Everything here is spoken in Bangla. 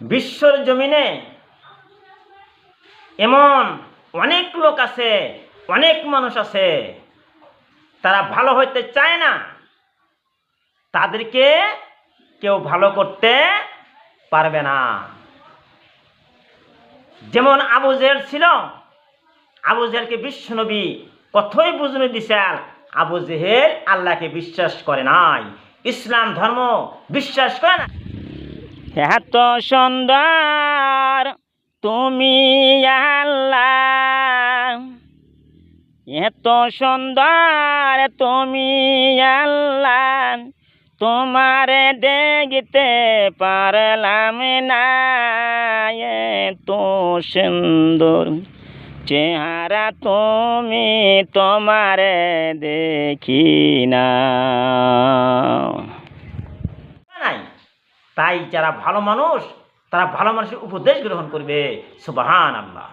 বিশ্বর জমিনে এমন অনেক লোক আছে, অনেক মানুষ আছে, তারা ভালো হইতে চায় না। তাদেরকে কেউ ভালো করতে পারবে না। যেমন আবু জেল ছিল, আবু জেলকে বিশ্বনবী কথই বুঝনে দিছেন, আবু জেহেল আল্লাহকে বিশ্বাস করে নাই। ইসলাম ধর্ম বিশ্বাস করে না। এত সুন্দর তুমি আল্লাহ। এত সুন্দর তুমি আল্লাহ। তোমারে দেখতে পারলাম না, এত সুন্দর। চেহারা তুমি তোমারে দেখি না নাই তাই যারা ভালো মানুষ তারা ভালো মানুষের উপদেশ গ্রহণ করবে। সুবাহান আল্লাহ